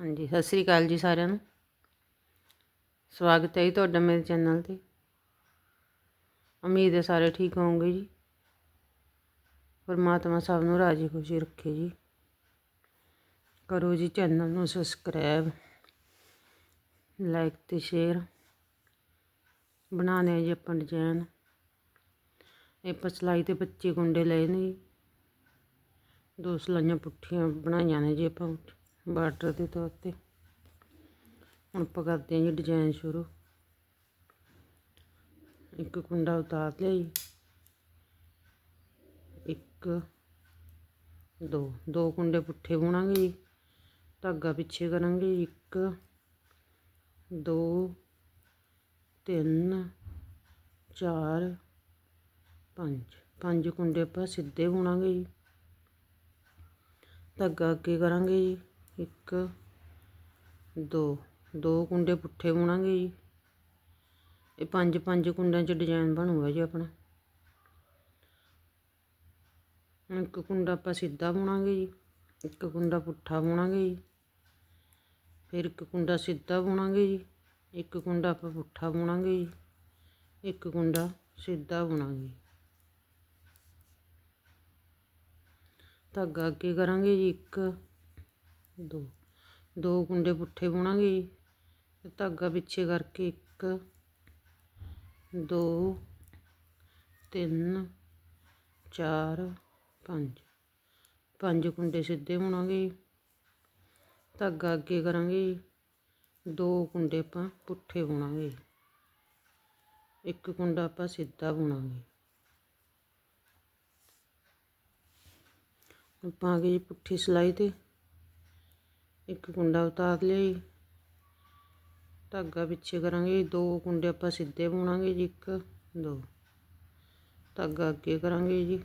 ਹਾਂਜੀ, ਸਤਿ ਸ੍ਰੀ ਅਕਾਲ ਜੀ ਸਾਰਿਆਂ ਨੂੰ। ਸਵਾਗਤ ਹੈ ਜੀ ਤੁਹਾਡਾ ਮੇਰੇ ਚੈਨਲ ਤੇ। ਉਮੀਦ ਹੈ ਸਾਰੇ ਠੀਕ ਹੋਵੋਗੇ ਜੀ। ਪਰਮਾਤਮਾ ਸਭ ਨੂੰ ਰਾਜੀ ਖੁਸ਼ੀ ਰੱਖੇ ਜੀ। ਕਰੋ ਜੀ ਚੈਨਲ ਨੂੰ ਸਬਸਕ੍ਰਾਈਬ, ਲਾਈਕ ਤੇ ਸ਼ੇਅਰ। ਬਣਾਉਣੇ ਆ ਜੀ ਆਪਾਂ ਡਿਜ਼ਾਈਨ ਇਹ ਪਸਲਾਈ ਤੇ 25 ਗੁੰਡੇ ਲਏ ਨੇ ਜੀ। ਦੋ ਸਲਾਈਆਂ ਪੁੱਠੀਆਂ ਬਣਾਈਆਂ ਨੇ ਜੀ ਆਪਾਂ। ਬਾਰਡਰ ਦੇ ਤੌਰ ਤੇ। ਹੁਣ ਆਪਾਂ ਕਰਦੇ ਹਾਂ ਜੀ ਡਿਜ਼ਾਈਨ ਸ਼ੁਰੂ। ਇੱਕ ਕੁੰਡਾ ਉਤਾਰ ਲਿਆ ਜੀ। ਇੱਕ, ਦੋ। ਦੋ ਕੁੰਡੇ ਪੁੱਠੇ ਬੁਣਾਂਗੇ ਜੀ। ਧਾਗਾ ਪਿੱਛੇ ਕਰਾਂਗੇ ਜੀ। ਇੱਕ, ਦੋ, ਤਿੰਨ, ਚਾਰ, ਪੰਜ। ਪੰਜ ਕੁੰਡੇ ਆਪਾਂ ਸਿੱਧੇ ਬੁਣਾਂਗੇ ਜੀ। ਧਾਗਾ ਅੱਗੇ ਕਰਾਂਗੇ ਜੀ। ਇੱਕ, ਦੋ ਦੋ ਕੁੰਡੇ ਪੁੱਠੇ ਬੁਣਾਂਗੇ ਜੀ। ਇਹ ਪੰਜ ਪੰਜ ਕੁੰਡਿਆਂ 'ਚ ਡਿਜ਼ਾਈਨ ਬਣੂਗਾ ਜੀ ਆਪਣਾ। ਇੱਕ ਕੁੰਡਾ ਆਪਾਂ ਸਿੱਧਾ ਬੁਣਾਂਗੇ ਜੀ, ਇੱਕ ਕੁੰਡਾ ਪੁੱਠਾ ਬੁਣਾਂਗੇ ਜੀ। ਫਿਰ ਇੱਕ ਕੁੰਡਾ ਸਿੱਧਾ ਬੁਣਾਂਗੇ ਜੀ, ਇੱਕ ਕੁੰਡਾ ਆਪਾਂ ਪੁੱਠਾ ਬੁਣਾਂਗੇ ਜੀ, ਇੱਕ ਕੁੰਡਾ ਸਿੱਧਾ ਬੁਣਾਂਗੇ ਧਾਗਾ ਅੱਗੇ ਕਰਾਂਗੇ ਜੀ, ਇੱਕ ਦੋ ਦੋ ਕੁੰਡੇ ਪੁੱਠੇ ਬੁਣਾਂਗੇ ਜੀ। ਧਾਗਾ ਪਿੱਛੇ ਕਰਕੇ ਇੱਕ, ਦੋ, ਤਿੰਨ, ਚਾਰ, ਪੰਜ। ਪੰਜ ਕੁੰਡੇ ਸਿੱਧੇ ਬੁਣਾਂਗੇ ਜੀ। ਧਾਗਾ ਅੱਗੇ ਕਰਾਂਗੇ ਜੀ। ਦੋ ਕੁੰਡੇ ਆਪਾਂ ਪੁੱਠੇ ਬੁਣਾਂਗੇ ਜੀ। ਇੱਕ ਕੁੰਡਾ ਆਪਾਂ ਸਿੱਧਾ ਬੁਣਾਂਗੇ। ਆਪਾਂ ਆ ਗਏ ਜੀ ਪੁੱਠੀ ਸਿਲਾਈ ਤੇ। ਇੱਕ ਕੁੰਡਾ ਉਤਾਰ ਲਿਆ ਜੀ ਧਾਗਾ ਪਿੱਛੇ ਕਰਾਂਗੇ ਜੀ, ਦੋ ਕੁੰਡੇ ਆਪਾਂ ਸਿੱਧੇ ਬੁਣਾਂਗੇ ਜੀ ਇੱਕ ਦੋ। ਧਾਗਾ ਅੱਗੇ ਕਰਾਂਗੇ ਜੀ।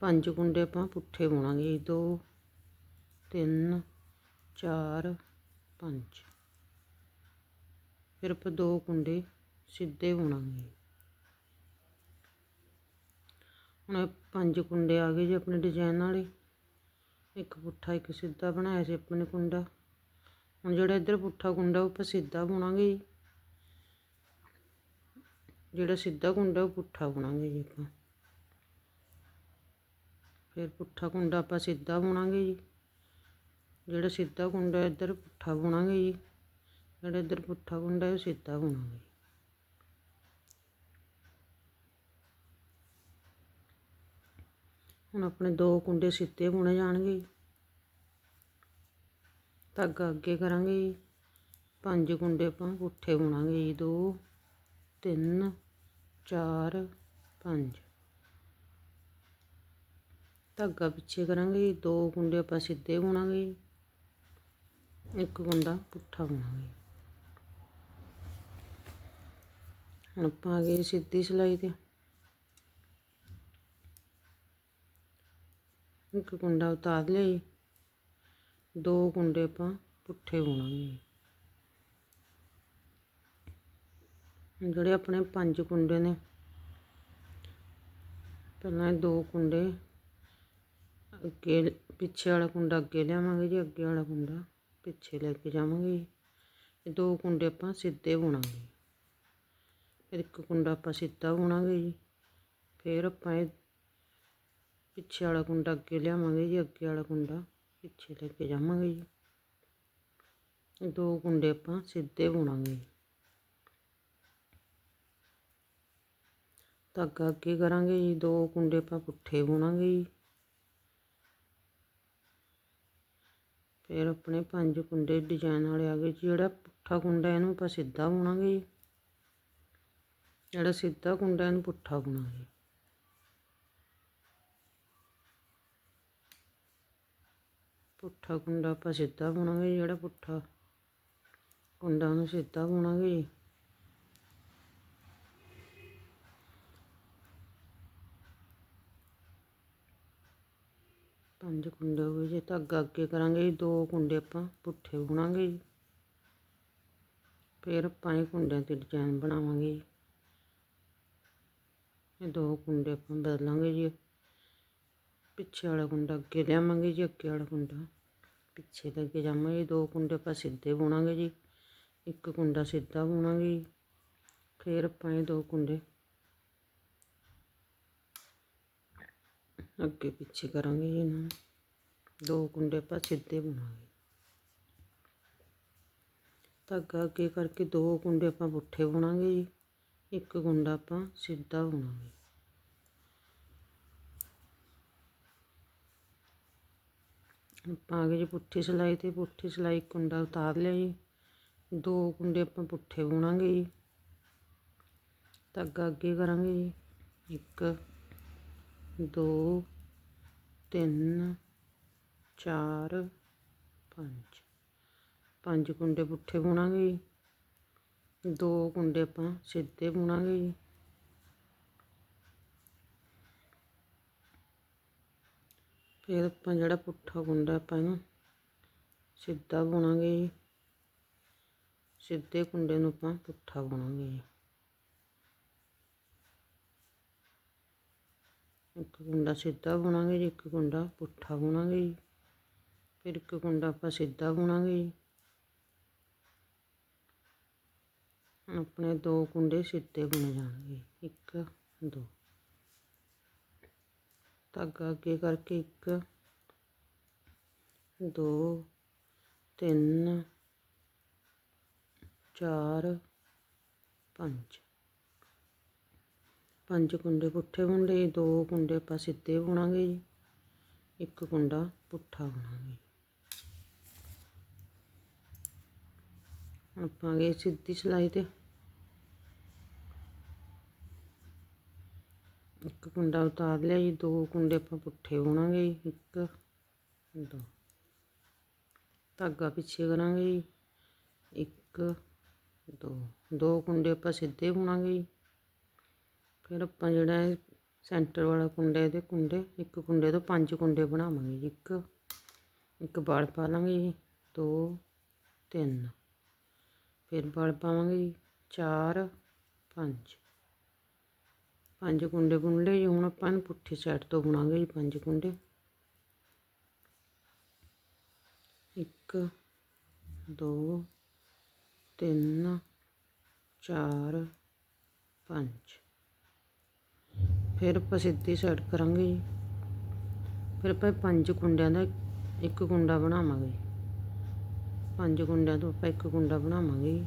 ਪੰਜ ਕੁੰਡੇ ਆਪਾਂ ਪੁੱਠੇ ਬੁਣਾਂਗੇ ਜੀ ਦੋ ਤਿੰਨ ਚਾਰ ਪੰਜ। ਫਿਰ ਆਪਾਂ ਦੋ ਕੁੰਡੇ ਸਿੱਧੇ ਬੁਣਾਂਗੇ ਹੁਣ ਪੰਜ ਕੁੰਡੇ ਆ ਗਏ ਜੀ ਆਪਣੇ ਡਿਜ਼ਾਈਨ ਵਾਲੇ। ਇੱਕ ਪੁੱਠਾ, ਇੱਕ ਸਿੱਧਾ ਬਣਾਇਆ ਸੀ ਆਪਣੇ ਕੁੰਡਾ। ਹੁਣ ਜਿਹੜਾ ਇੱਧਰ ਪੁੱਠਾ ਕੁੰਡਾ, ਉਹ ਆਪਾਂ ਸਿੱਧਾ ਬੁਣਾਂਗੇ ਜੀ। ਜਿਹੜਾ ਸਿੱਧਾ ਕੁੰਡਾ, ਉਹ ਪੁੱਠਾ ਬੁਣਾਂਗੇ ਜੀ ਆਪਾਂ। ਫਿਰ ਪੁੱਠਾ ਕੁੰਡਾ ਆਪਾਂ ਸਿੱਧਾ ਬੁਣਾਂਗੇ ਜੀ। ਜਿਹੜਾ ਸਿੱਧਾ ਕੁੰਡਾ ਇੱਧਰ ਪੁੱਠਾ ਬੁਣਾਂਗੇ ਜੀ, ਜਿਹੜਾ ਇੱਧਰ ਪੁੱਠਾ ਕੁੰਡਾ, ਉਹ ਸਿੱਧਾ ਬੁਣਾਂਗੇ। ਹੁਣ ਆਪਣੇ ਦੋ ਕੁੰਡੇ ਸਿੱਧੇ ਬੁਣੇ ਜਾਣਗੇ। ਧਾਗਾ ਅੱਗੇ ਕਰਾਂਗੇ ਜੀ। ਪੰਜ ਕੁੰਡੇ ਆਪਾਂ ਪੁੱਠੇ ਬੁਣਾਂਗੇ ਜੀ। ਦੋ, ਤਿੰਨ, ਚਾਰ, ਪੰਜ। ਧਾਗਾ ਪਿੱਛੇ ਕਰਾਂਗੇ ਜੀ। ਦੋ ਕੁੰਡੇ ਆਪਾਂ ਸਿੱਧੇ ਬੁਣਾਂਗੇ ਜੀ। ਇੱਕ ਕੁੰਡਾ ਪੁੱਠਾ ਬੁਣਾਂਗੇ। ਹੁਣ ਆਪਾਂ ਆ ਗਏ ਸਿੱਧੀ ਸਿਲਾਈ ਤੇ। ਇੱਕ ਕੁੰਡਾ ਉਤਾਰ ਲਿਆ ਜੀ ਦੋ ਕੁੰਡੇ ਆਪਾਂ ਪੁੱਠੇ ਬੁਣਾਂਗੇ। ਜਿਹੜੇ ਆਪਣੇ ਪੰਜ ਕੁੰਡੇ ਨੇ। ਪਹਿਲਾਂ ਇਹ ਦੋ ਕੁੰਡੇ ਅੱਗੇ, ਪਿੱਛੇ ਵਾਲਾ ਕੁੰਡਾ ਅੱਗੇ ਲਿਆਵਾਂਗੇ ਜੀ, ਅੱਗੇ ਵਾਲਾ ਕੁੰਡਾ ਪਿੱਛੇ ਲੈ ਕੇ ਜਾਵਾਂਗੇ ਜੀ। ਇਹ ਦੋ ਕੁੰਡੇ ਆਪਾਂ ਸਿੱਧੇ ਬੁਣਾਂਗੇ। ਫਿਰ ਇੱਕ ਕੁੰਡਾ ਆਪਾਂ ਸਿੱਧਾ ਬੁਣਾਂਗੇ ਜੀ। ਫਿਰ ਆਪਾਂ ਇਹ ਪਿੱਛੇ ਵਾਲਾ ਕੁੰਡਾ ਅੱਗੇ ਲਿਆਵਾਂਗੇ ਜੀ, ਅੱਗੇ ਵਾਲਾ ਕੁੰਡਾ ਪਿੱਛੇ ਲੈ ਕੇ ਜਾਵਾਂਗੇ ਜੀ। ਦੋ ਕੁੰਡੇ ਆਪਾਂ ਸਿੱਧੇ ਬੁਣਾਂਗੇ ਧਾਗਾ ਅੱਗੇ ਕਰਾਂਗੇ ਜੀ, ਦੋ ਕੁੰਡੇ ਆਪਾਂ ਪੁੱਠੇ ਬੁਣਾਂਗੇ ਜੀ। ਫਿਰ ਆਪਣੇ ਪੰਜ ਕੁੰਡੇ ਡਿਜ਼ਾਈਨ ਵਾਲੇ ਆ ਗਏ ਜੀ, ਜਿਹੜਾ ਪੁੱਠਾ ਕੁੰਡਾ ਇਹਨੂੰ ਆਪਾਂ ਸਿੱਧਾ ਬੁਣਾਂਗੇ ਜੀ। ਜਿਹੜਾ ਸਿੱਧਾ ਕੁੰਡਾ ਇਹਨੂੰ ਪੁੱਠਾ ਬੁਣਾਂਗੇ। ਪੁੱਠਾ ਕੁੰਡਾ ਆਪਾਂ ਸਿੱਧਾ ਬੁਣਾਂਗੇ ਜਿਹੜਾ ਪੁੱਠਾ ਕੁੰਡਾ ਉਹਨੂੰ ਸਿੱਧਾ ਬੁਣਾਂਗੇ ਜੀ। ਪੰਜ ਕੁੰਡੇ ਹੋ ਗਏ ਜੇ ਧਾਗਾ ਅੱਗੇ ਕਰਾਂਗੇ ਜੀ, ਦੋ ਕੁੰਡੇ ਆਪਾਂ ਪੁੱਠੇ ਬੁਣਾਂਗੇ ਜੀ। ਫਿਰ ਆਪਾਂ ਇਹ ਕੁੰਡਿਆਂ ਤੇ ਡਿਜ਼ਾਈਨ ਬਣਾਵਾਂਗੇ ਜੀ। ਇਹ ਦੋ ਕੁੰਡੇ ਆਪਾਂ ਬਦਲਾਂਗੇ ਜੀ। ਪਿੱਛੇ ਵਾਲਾ ਕੁੰਡਾ ਅੱਗੇ ਲਿਆਵਾਂਗੇ ਜੀ, ਅੱਗੇ ਵਾਲਾ ਕੁੰਡਾ। ਪਿੱਛੇ ਲੈ ਕੇ ਜਾਵਾਂਗੇ ਦੋ ਕੁੰਡੇ ਆਪਾਂ ਸਿੱਧੇ ਬੁਣਾਂਗੇ ਜੀ। ਇੱਕ ਕੁੰਡਾ ਸਿੱਧਾ ਬੁਣਾਂਗੇ ਜੀ, ਫਿਰ ਆਪਾਂ ਇਹ ਦੋ ਕੁੰਡੇ ਅੱਗੇ ਪਿੱਛੇ ਕਰਾਂਗੇ ਜੀ ਇਹਨਾਂ ਨੂੰ। ਦੋ ਕੁੰਡੇ ਆਪਾਂ ਸਿੱਧੇ ਬੁਣਾਂਗੇ। ਧਾਗਾ ਅੱਗੇ ਕਰਕੇ ਦੋ ਕੁੰਡੇ ਆਪਾਂ ਪੁੱਠੇ ਬੁਣਾਂਗੇ ਜੀ, ਇੱਕ ਕੁੰਡਾ ਆਪਾਂ ਸਿੱਧਾ ਬੁਣਾਂਗੇ। ਆਪਾਂ ਆ ਜੀ ਪੁੱਠੀ ਸਿਲਾਈ ਤੇ ਪੁੱਠੀ ਸਿਲਾਈ ਕੁੰਡਾ ਉਤਾਰ ਲਿਆ ਜੀ। ਦੋ ਕੁੰਡੇ ਆਪਾਂ ਪੁੱਠੇ ਬੁਣਾਂਗੇ ਜੀ। ਧਾਗਾ ਅੱਗੇ ਕਰਾਂਗੇ ਜੀ। ਇੱਕ, ਦੋ, ਤਿੰਨ, ਚਾਰ, ਪੰਜ। ਪੰਜ ਕੁੰਡੇ ਪੁੱਠੇ ਬੁਣਾਂਗੇ ਜੀ। ਦੋ ਕੁੰਡੇ ਆਪਾਂ ਸਿੱਧੇ ਬੁਣਾਂਗੇ ਜੀ। ਫਿਰ ਆਪਾਂ ਜਿਹੜਾ ਪੁੱਠਾ ਕੁੰਡਾ ਆਪਾਂ ਇਹਨੂੰ ਸਿੱਧਾ ਬੁਣਾਂਗੇ ਜੀ। ਸਿੱਧੇ ਕੁੰਡੇ ਨੂੰ ਆਪਾਂ ਪੁੱਠਾ ਬੁਣਾਂਗੇ ਜੀ। ਇੱਕ ਕੁੰਡਾ ਸਿੱਧਾ ਬੁਣਾਂਗੇ ਜੀ, ਇੱਕ ਕੁੰਡਾ ਪੁੱਠਾ ਬੁਣਾਂਗੇ ਜੀ। ਫਿਰ ਇੱਕ ਕੁੰਡਾ ਆਪਾਂ ਸਿੱਧਾ ਬੁਣਾਂਗੇ ਜੀ। ਆਪਣੇ ਦੋ ਕੁੰਡੇ ਸਿੱਧੇ ਬੁਣੇ ਜਾਣਗੇ ਇੱਕ, ਦੋ। ਧਾਗਾ ਅੱਗੇ ਕਰਕੇ ਇੱਕ, ਦੋ, ਤਿੰਨ, ਚਾਰ, ਪੰਜ। ਪੰਜ ਕੁੰਡੇ ਪੁੱਠੇ ਬੁਣਦੇ ਦੋ ਕੁੰਡੇ ਆਪਾਂ ਸਿੱਧੇ ਬੁਣਾਂਗੇ ਜੀ, ਇੱਕ ਕੁੰਡਾ ਪੁੱਠਾ ਬੁਣਾਂਗੇ। ਆਪਾਂ ਗਏ ਸਿੱਧੀ ਸਿਲਾਈ ਤੇ ਇੱਕ ਕੁੰਡਾ ਉਤਾਰ ਲਿਆ ਜੀ, ਦੋ ਕੁੰਡੇ ਆਪਾਂ ਪੁੱਠੇ ਬੁਣਾਂਗੇ ਜੀ, ਇੱਕ ਦੋ। ਧਾਗਾ ਪਿੱਛੇ ਕਰਾਂਗੇ ਜੀ, ਇੱਕ ਦੋ। ਦੋ ਕੁੰਡੇ ਆਪਾਂ ਸਿੱਧੇ ਬੁਣਾਂਗੇ ਜੀ। ਫਿਰ ਆਪਾਂ ਜਿਹੜਾ ਸੈਂਟਰ ਵਾਲਾ ਕੁੰਡਾ, ਇਹਦੇ ਕੁੰਡੇ, ਇੱਕ ਕੁੰਡੇ ਤੋਂ ਪੰਜ ਕੁੰਡੇ ਬਣਾਵਾਂਗੇ ਜੀ, ਇੱਕ ਇੱਕ ਵਲ ਪਾ ਲਾਂਗੇ ਜੀ, ਦੋ, ਤਿੰਨ। ਫਿਰ ਵਲ ਪਾਵਾਂਗੇ ਜੀ, ਚਾਰ, ਪੰਜ। ਪੰਜ ਕੁੰਡੇ ਬੁਣ ਲਏ ਜੀ, ਹੁਣ ਆਪਾਂ ਨੂੰ ਪੁੱਠੀ ਸਾਈਡ ਤੋਂ ਬੁਣਾਂਗੇ ਜੀ ਪੰਜ ਕੁੰਡੇ। ਇੱਕ, ਦੋ, ਤਿੰਨ, ਚਾਰ, ਪੰਜ। ਫਿਰ ਆਪਾਂ ਸਿੱਧੀ ਸਾਈਡ ਕਰਾਂਗੇ ਜੀ। ਫਿਰ ਆਪਾਂ ਪੰਜ ਕੁੰਡਿਆਂ ਦਾ ਇੱਕ ਕੁੰਡਾ ਬਣਾਵਾਂਗੇ। ਪੰਜ ਕੁੰਡਿਆਂ ਤੋਂ ਆਪਾਂ ਇੱਕ ਕੁੰਡਾ ਬਣਾਵਾਂਗੇ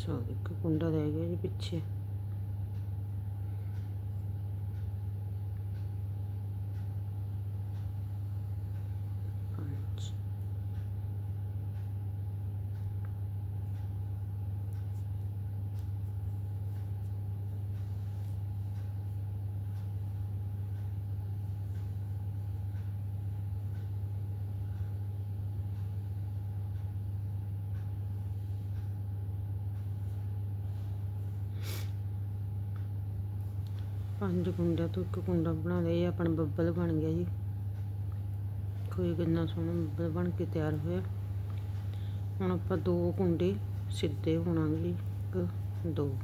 ਜੀ ਸੋ ਇੱਕ ਕੁੰਡਾ ਰਹਿ ਗਿਆ ਜੀ ਪਿੱਛੇ ਪੰਜ ਪੰਜ ਕੁੰਡਿਆਂ ਤੋਂ ਇੱਕ ਕੁੰਡਾ ਬਣਾ ਲਿਆ ਇਹ ਆਪਣਾ ਬੱਬਲ ਬਣ ਗਿਆ ਜੀ। ਕੋਈ ਕਿੰਨਾ ਸੋਹਣਾ ਬੱਬਲ ਬਣ ਕੇ ਤਿਆਰ ਹੋਇਆ। ਹੁਣ ਆਪਾਂ ਦੋ ਕੁੰਡੇ ਸਿੱਧੇ ਬੁਣਾਂਗੇ ਜੀ, ਇੱਕ, ਦੋ।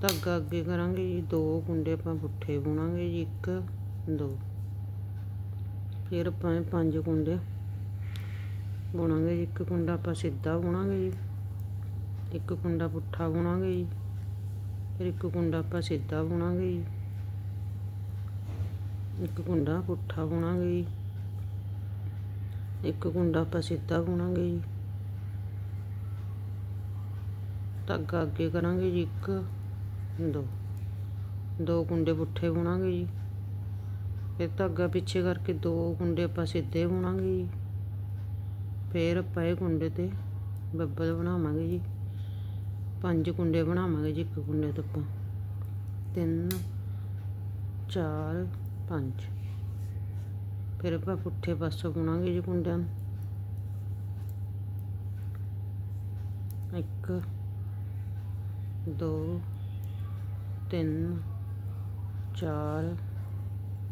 ਧਾਗਾ ਅੱਗੇ ਕਰਾਂਗੇ ਜੀ, ਦੋ ਕੁੰਡੇ ਆਪਾਂ ਪੁੱਠੇ ਬੁਣਾਂਗੇ ਜੀ, ਇੱਕ, ਦੋ। ਫਿਰ ਆਪਾਂ ਪੰਜ ਕੁੰਡੇ ਬੁਣਾਂਗੇ ਜੀ, ਇੱਕ ਕੁੰਡਾ ਆਪਾਂ ਸਿੱਧਾ ਬੁਣਾਂਗੇ ਜੀ, ਇੱਕ ਕੁੰਡਾ ਪੁੱਠਾ ਬੁਣਾਂਗੇ ਜੀ। ਫਿਰ ਇੱਕ ਕੁੰਡਾ ਆਪਾਂ ਸਿੱਧਾ ਬੁਣਾਂਗੇ ਜੀ। ਇੱਕ ਕੁੰਡਾ ਪੁੱਠਾ ਬੁਣਾਂਗੇ ਜੀ। ਇੱਕ ਕੁੰਡਾ ਆਪਾਂ ਸਿੱਧਾ ਬੁਣਾਂਗੇ ਜੀ। ਧਾਗਾ ਅੱਗੇ ਕਰਾਂਗੇ ਜੀ ਇੱਕ, ਦੋ। ਦੋ ਕੁੰਡੇ ਪੁੱਠੇ ਬੁਣਾਂਗੇ ਜੀ। ਫਿਰ ਧਾਗਾ ਪਿੱਛੇ ਕਰਕੇ ਦੋ ਕੁੰਡੇ ਆਪਾਂ ਸਿੱਧੇ ਬੁਣਾਂਗੇ ਜੀ। ਫਿਰ ਆਪਾਂ ਇਹ ਕੁੰਡੇ ਤੇ ਬੱਬਲ ਬਣਾਵਾਂਗੇ ਜੀ। ਪੰਜ ਕੁੰਡੇ ਬਣਾਵਾਂਗੇ ਜੀ, ਇੱਕ ਕੁੰਡੇ ਤੋਂ ਆਪਾਂ। ਤਿੰਨ, ਚਾਰ, ਪੰਜ। ਫਿਰ ਆਪਾਂ ਪੁੱਠੇ ਪਾਸੋਂ ਬੁਣਾਂਗੇ ਜੀ ਕੁੰਡਿਆਂ ਨੂੰ। ਇੱਕ, ਦੋ, ਤਿੰਨ, ਚਾਰ,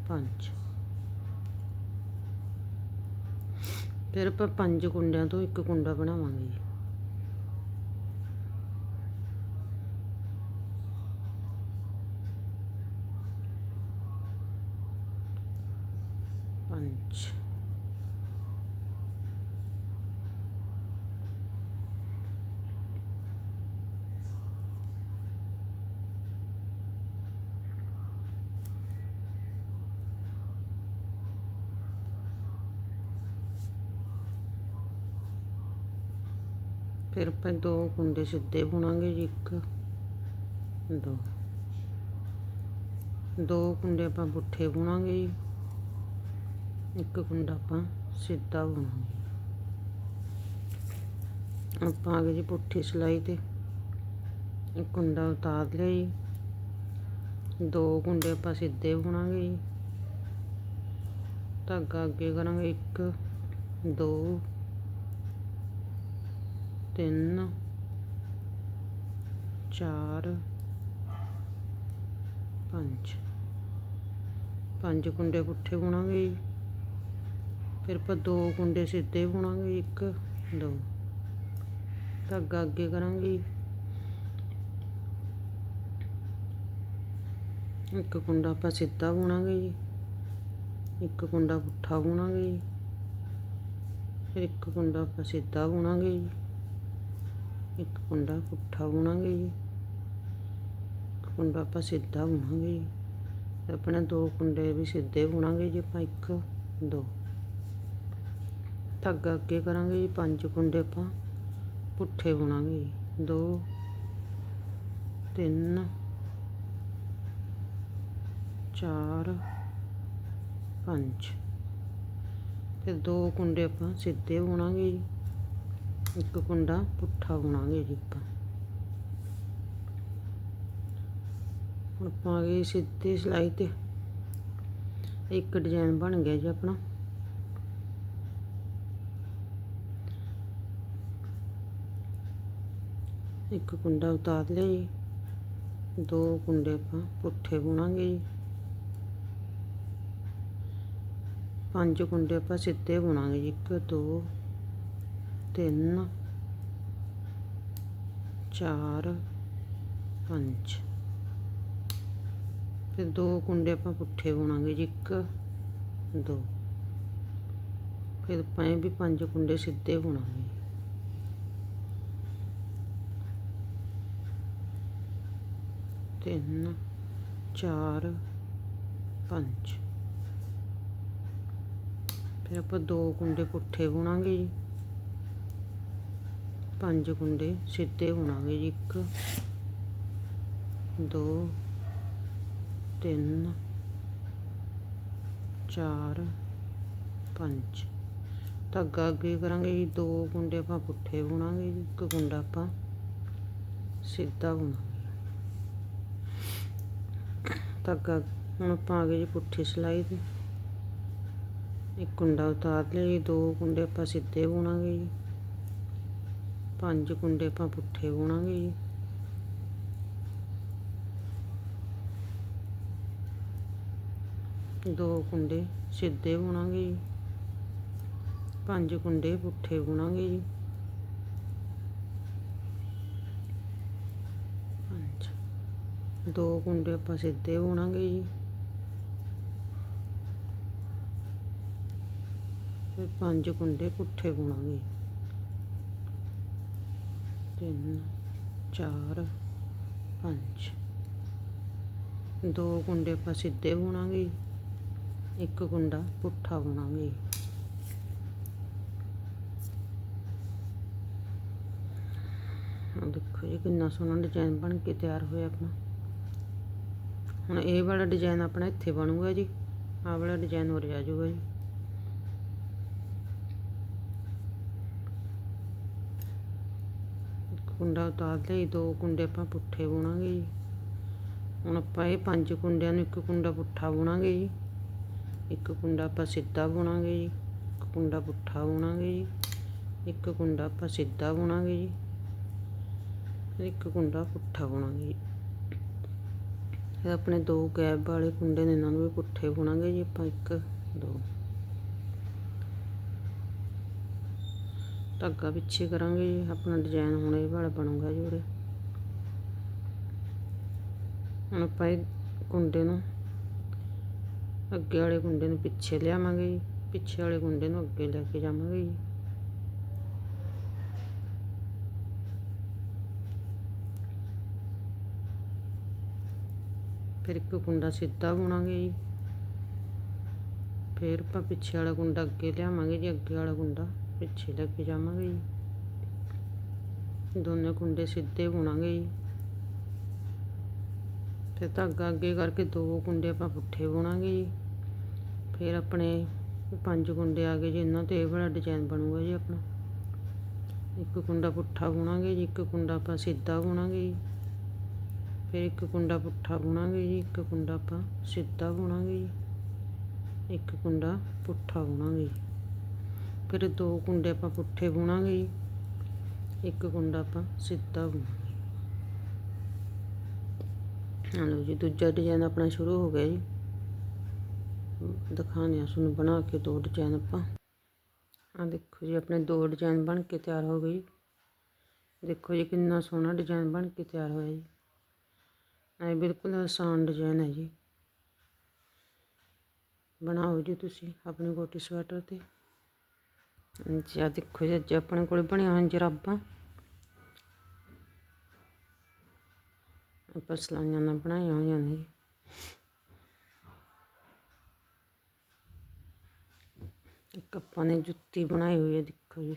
ਪੰਜ। ਫਿਰ ਆਪਾਂ ਪੰਜ ਕੁੰਡਿਆਂ ਤੋਂ ਇੱਕ ਕੁੰਡਾ ਬਣਾਵਾਂਗੇ ਜੀ ਪੰਜ ਫਿਰ ਆਪਾਂ ਦੋ ਕੁੰਡੇ ਸਿੱਧੇ ਬੁਣਾਂਗੇ ਜੀ ਇੱਕ ਦੋ ਦੋ ਕੁੰਡੇ ਆਪਾਂ ਪੁੱਠੇ ਬੁਣਾਂਗੇ ਜੀ ਇੱਕ ਕੁੰਡਾ ਆਪਾਂ ਸਿੱਧਾ ਬੁਣਾਂਗੇ ਆਪਾਂ ਆ ਗਏ ਜੀ ਪੁੱਠੀ ਸਿਲਾਈ ਤੇ। ਇੱਕ ਕੁੰਡਾ ਉਤਾਰ ਲਿਆ ਜੀ। ਦੋ ਕੁੰਡੇ ਆਪਾਂ ਸਿੱਧੇ ਬੁਣਾਂਗੇ ਜੀ। ਧਾਗਾ ਅੱਗੇ ਕਰਾਂਗੇ ਇੱਕ, ਦੋ, ਤਿੰਨ, ਚਾਰ, ਪੰਜ। ਪੰਜ ਕੁੰਡੇ ਪੁੱਠੇ ਬੁਣਾਂਗੇ ਜੀ। ਫਿਰ ਆਪਾਂ ਦੋ ਕੁੰਡੇ ਸਿੱਧੇ ਬੁਣਾਂਗੇ, ਇੱਕ, ਦੋ। ਧਾਗਾ ਅੱਗੇ ਕਰਾਂਗੇ। ਜੀ। ਇੱਕ ਕੁੰਡਾ ਆਪਾਂ ਸਿੱਧਾ ਬੁਣਾਂਗੇ ਜੀ। ਇੱਕ ਕੁੰਡਾ ਪੁੱਠਾ ਬੁਣਾਂਗੇ ਜੀ। ਫਿਰ ਇੱਕ ਕੁੰਡਾ ਆਪਾਂ ਸਿੱਧਾ ਬੁਣਾਂਗੇ ਜੀ। ਇੱਕ ਕੁੰਡਾ ਪੁੱਠਾ ਬੁਣਾਂਗੇ ਜੀ। ਇੱਕ ਕੁੰਡਾ ਆਪਾਂ ਸਿੱਧਾ ਬੁਣਾਂਗੇ ਜੀ। ਆਪਣੇ ਦੋ ਕੁੰਡੇ ਵੀ ਸਿੱਧੇ ਬੁਣਾਂਗੇ ਜੀ ਆਪਾਂ, ਇੱਕ, ਦੋ। ਧਾਗਾ ਅੱਗੇ ਕਰਾਂਗੇ ਜੀ, ਪੰਜ ਕੁੰਡੇ ਆਪਾਂ, ਪੁੱਠੇ ਬੁਣਾਂਗੇ ਜੀ, ਦੋ, ਤਿੰਨ, ਚਾਰ, ਪੰਜ। ਫਿਰ ਦੋ ਕੁੰਡੇ ਆਪਾਂ ਸਿੱਧੇ ਬੁਣਾਂਗੇ ਜੀ, ਇੱਕ ਕੁੰਡਾ ਪੁੱਠਾ ਬੁਣਾਂਗੇ ਜੀ ਆਪਾਂ। ਹੁਣ ਆਪਾਂ ਸਿੱਧੀ ਸਿਲਾਈ ਤੇ, ਇੱਕ ਡਿਜ਼ਾਈਨ ਬਣ ਗਿਆ ਜੀ ਆਪਣਾ। ਇੱਕ ਕੁੰਡਾ ਉਤਾਰ ਲਿਆ ਜੀ ਦੋ ਕੁੰਡੇ ਆਪਾਂ ਪੁੱਠੇ ਬੁਣਾਂਗੇ ਜੀ। ਪੰਜ ਕੁੰਡੇ ਆਪਾਂ ਸਿੱਧੇ ਬੁਣਾਂਗੇ ਜੀ। ਇੱਕ, ਦੋ, ਤਿੰਨ, ਚਾਰ, ਪੰਜ। ਫਿਰ ਦੋ ਕੁੰਡੇ ਆਪਾਂ ਪੁੱਠੇ ਬੁਣਾਂਗੇ ਜੀ। ਇੱਕ, ਦੋ। ਫਿਰ ਆਪਾਂ ਵੀ ਪੰਜ ਕੁੰਡੇ ਸਿੱਧੇ ਬੁਣਾਂਗੇ। ਤਿੰਨ, ਚਾਰ, ਪੰਜ। ਫਿਰ ਆਪਾਂ ਦੋ ਕੁੰਡੇ ਪੁੱਠੇ ਬੁਣਾਂਗੇ ਜੀ। ਪੰਜ ਕੁੰਡੇ ਸਿੱਧੇ ਬੁਣਾਂਗੇ ਜੀ, ਇੱਕ, ਦੋ, ਤਿੰਨ, ਚਾਰ, ਪੰਜ। ਧਾਗਾ ਅੱਗੇ ਕਰਾਂਗੇ ਜੀ, ਦੋ ਕੁੰਡੇ ਆਪਾਂ ਪੁੱਠੇ ਬੁਣਾਂਗੇ ਜੀ, ਇੱਕ ਕੁੰਡਾ ਆਪਾਂ ਸਿੱਧਾ ਬੁਣਾਂਗੇ ਧਾਗਾ ਹੁਣ ਆਪਾਂ ਆ ਗਏ ਜੀ ਪੁੱਠੀ ਸਿਲਾਈ ਤੇ। ਇੱਕ ਕੁੰਡਾ ਉਤਾਰ ਲਿਆ ਜੀ, ਦੋ ਕੁੰਡੇ ਆਪਾਂ ਸਿੱਧੇ ਬੁਣਾਂਗੇ ਜੀ। ਪੰਜ ਕੁੰਡੇ ਆਪਾਂ ਪੁੱਠੇ ਬੁਣਾਂਗੇ ਜੀ। ਦੋ ਕੁੰਡੇ ਸਿੱਧੇ ਬੁਣਾਂਗੇ ਜੀ। ਪੰਜ ਕੁੰਡੇ ਪੁੱਠੇ ਬੁਣਾਂਗੇ ਜੀ ਪੰਜ ਦੋ ਕੁੰਡੇ ਆਪਾਂ ਸਿੱਧੇ ਬੁਣਾਂਗੇ ਜੀ। ਫਿਰ ਪੰਜ ਕੁੰਡੇ ਪੁੱਠੇ ਬੁਣਾਂਗੇ ਤਿੰਨ, ਚਾਰ, ਪੰਜ। ਦੋ ਕੁੰਡੇ ਆਪਾਂ ਸਿੱਧੇ ਬੁਣਾਂਗੇ ਇੱਕ ਕੁੰਡਾ ਪੁੱਠਾ ਬੁਣਾਂਗੇ ਆਹ ਦੇਖੋ ਜੀ, ਕਿੰਨਾ ਸੋਹਣਾ ਡਿਜ਼ਾਈਨ ਬਣ ਕੇ ਤਿਆਰ ਹੋਇਆ ਆਪਣਾ। ਹੁਣ ਇਹ ਵਾਲਾ ਡਿਜ਼ਾਈਨ ਆਪਣਾ ਇੱਥੇ ਬਣੂਗਾ ਜੀ। ਆਹ ਵਾਲਾ ਡਿਜ਼ਾਈਨ ਉਰੇ ਆ ਜਾਊਗਾ ਜੀ। ਇੱਕ ਕੁੰਡਾ ਉਤਾਰ ਲਈ ਦੋ ਕੁੰਡੇ ਆਪਾਂ ਪੁੱਠੇ ਬੁਣਾਂਗੇ ਜੀ। ਹੁਣ ਆਪਾਂ ਇਹ ਪੰਜ ਕੁੰਡਿਆਂ ਨੂੰ ਇੱਕ ਕੁੰਡਾ ਪੁੱਠਾ ਬੁਣਾਂਗੇ ਜੀ। ਇੱਕ ਕੁੰਡਾ ਆਪਾਂ ਸਿੱਧਾ ਬੁਣਾਂਗੇ ਜੀ। ਇੱਕ ਕੁੰਡਾ ਪੁੱਠਾ ਬੁਣਾਂਗੇ ਜੀ। ਇੱਕ ਕੁੰਡਾ ਆਪਾਂ ਸਿੱਧਾ ਬੁਣਾਂਗੇ ਜੀ। ਇੱਕ ਕੁੰਡਾ ਪੁੱਠਾ ਬੁਣਾਂਗੇ ਜੀ। ਫਿਰ ਆਪਣੇ ਦੋ ਗੈਪ ਵਾਲੇ ਕੁੰਡੇ ਨੇ ਇਹਨਾਂ ਨੂੰ ਵੀ ਪੁੱਠੇ ਬੁਣਾਂਗੇ ਜੀ ਆਪਾਂ ਇੱਕ, ਦੋ। ਧਾਗਾ ਪਿੱਛੇ ਕਰਾਂਗੇ ਜੀ, ਆਪਣਾ ਡਿਜ਼ਾਈਨ ਹੁਣ ਇਹ ਵਾਲਾ ਬਣੂਗਾ ਜੀ ਉਰੇ। ਹੁਣ ਆਪਾਂ ਇਹ ਕੁੰਡੇ ਨੂੰ ਅੱਗੇ ਵਾਲੇ ਕੁੰਡੇ ਨੂੰ ਪਿੱਛੇ ਲਿਆਵਾਂਗੇ ਜੀ, ਪਿੱਛੇ ਵਾਲੇ ਕੁੰਡੇ ਨੂੰ ਅੱਗੇ ਲੈ ਕੇ ਜਾਵਾਂਗੇ ਜੀ। ਫਿਰ ਇੱਕ ਕੁੰਡਾ ਸਿੱਧਾ ਬੁਣਾਂਗੇ ਜੀ। ਫਿਰ ਆਪਾਂ ਪਿੱਛੇ ਵਾਲਾ ਕੁੰਡਾ ਅੱਗੇ ਲਿਆਵਾਂਗੇ ਜੀ, ਅੱਗੇ ਵਾਲਾ ਕੁੰਡਾ ਪਿੱਛੇ ਲੈ ਕੇ ਜਾਵਾਂਗੇ ਜੀ। ਦੋਨੇ ਕੁੰਡੇ ਸਿੱਧੇ ਬੁਣਾਂਗੇ ਜੀ। ਫਿਰ ਧਾਗਾ ਅੱਗੇ ਕਰਕੇ ਦੋ ਕੁੰਡੇ ਆਪਾਂ ਪੁੱਠੇ ਬੁਣਾਂਗੇ ਜੀ। ਫਿਰ ਆਪਣੇ ਪੰਜ ਕੁੰਡੇ ਆ ਗਏ ਜੀ, ਇਹਨਾਂ ਤੇ ਇਹ ਵਾਲਾ ਡਿਜ਼ਾਈਨ ਬਣੂਗਾ ਜੀ ਆਪਣਾ। ਇੱਕ ਕੁੰਡਾ ਪੁੱਠਾ ਬੁਣਾਂਗੇ ਜੀ, ਇੱਕ ਕੁੰਡਾ ਆਪਾਂ ਸਿੱਧਾ ਬੁਣਾਂਗੇ ਜੀ। ਫਿਰ ਇੱਕ ਕੁੰਡਾ ਪੁੱਠਾ ਬੁਣਾਂਗੇ ਜੀ, ਇੱਕ ਕੁੰਡਾ ਆਪਾਂ ਸਿੱਧਾ ਬੁਣਾਂਗੇ ਜੀ, ਇੱਕ ਕੁੰਡਾ ਪੁੱਠਾ ਬੁਣਾਂਗੇ ਜੀ। ਫਿਰ ਦੋ ਕੁੰਡੇ ਆਪਾਂ ਪੁੱਠੇ ਬੁਣਾਂਗੇ ਜੀ, ਇੱਕ ਕੁੰਡਾ ਆਪਾਂ ਸਿੱਧਾ ਬੁਣਾਂਗੇ ਆ ਲਓ ਜੀ, ਦੂਜਾ ਡਿਜ਼ਾਈਨ ਆਪਣਾ ਸ਼ੁਰੂ ਹੋ ਗਿਆ ਜੀ। ਦਿਖਾਉਂਦੇ ਹਾਂ ਤੁਹਾਨੂੰ ਬਣਾ ਕੇ ਦੋ ਡਿਜ਼ਾਈਨ ਆਪਾਂ। ਆ ਦੇਖੋ ਜੀ, ਆਪਣੇ ਦੋ ਡਿਜ਼ਾਈਨ ਬਣ ਕੇ ਤਿਆਰ ਹੋ ਗਏ ਜੀ। ਦੇਖੋ ਜੀ, ਕਿੰਨਾ ਸੋਹਣਾ ਡਿਜ਼ਾਈਨ ਬਣ ਕੇ ਤਿਆਰ ਹੋਇਆ ਜੀ। ਇਹ ਬਿਲਕੁਲ ਆਸਾਨ ਡਿਜ਼ਾਈਨ ਹੈ ਜੀ। ਬਣਾਓ ਜੀ ਤੁਸੀਂ ਆਪਣੀ ਕੋਟੀ ਸਵੈਟਰ ਤੇ। ਜੀ ਆ ਦੇਖੋ ਜੀ, ਅੱਜ ਆਪਣੇ ਕੋਲ ਬਣੀਆਂ ਹੋਇਆ ਜਰਾਬਾਂ। ਆਪਾਂ ਸਲਾਈਆਂ ਨਾਲ ਬਣਾਈਆਂ ਹੋਈਆਂ ਨੇ ਜੀ। ਇੱਕ ਆਪਾਂ ਨੇ ਜੁੱਤੀ ਬਣਾਈ ਹੋਈ ਹੈ, ਦੇਖੋ ਜੀ।